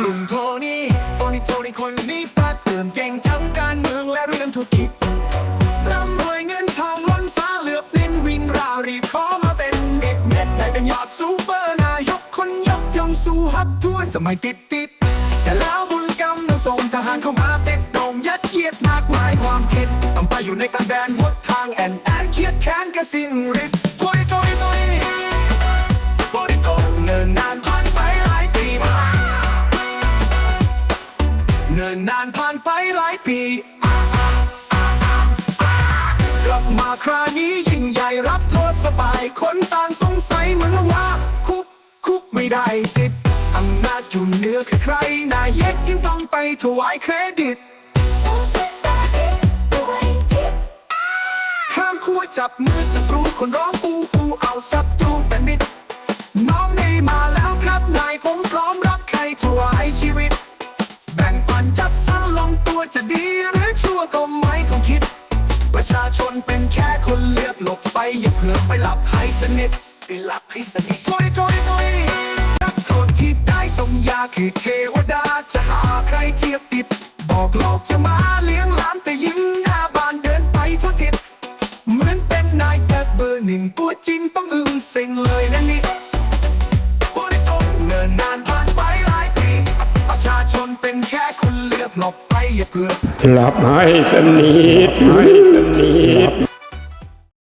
ลุ่มโทนี่โทนี่โทนี่คนนี้ประเติมเก่งทั้งการเมืองและเรื่องธุรกิจร่ำรวยเงินทองล้นฟ้าเหลือบลิ้นวินราวรีบขอมาเป็นเด็กเน็ตได้เป็นยอดซูเปอร์นายกคนยกย่องสู้ฮับทั่วสมัยติดติดแต่แล้วบุญกรรมนำส่งทหารเข้ามาเต็ดโดงยัดเยียดมากมายความคิดต้องไปอยู่ในตาแดนหมดทางแอนแอนเครียดแค้นกระสิ้นฤท เนิ่นนานผ่านไปหลายปี กลับมาคราวนี้ยิ่งใหญ่รับโทษสบาย คนต่างสงสัยเหมือนว่า คุกคุกไม่ได้ติดอำนาจอยู่เหนือใครนายเย็กยิ่งต้องไปถวายเครดิตข้ามขั้วจับมือศัตรูคนร้องปูปูเอาศัตรูเป็นมิตรน้องได้มาแล้วครับนายผมพร้อม ดีหรือชั่วก็ไม่ต้องคิด ประชาชนเป็นแค่คนเลือกหลบไป อย่าเผื่อไปหลับให้สนิทไปหลับให้สนิทโอยโอยโอยรับโทษที่ได้สมยาคือเทวดาจะหาใครเทียบติด บอกโลกจะมาเลี้ยงหลานแต่ยิ้มหน้าบานเดินไปทั่วทิศเหมือนเป็นนายแบบเบอร์หนึ่งตัวจริงต้องอึ้งเซ็งเลยนะนี่ หลบไปอย่าเพื่อหลับให้สนิทไหม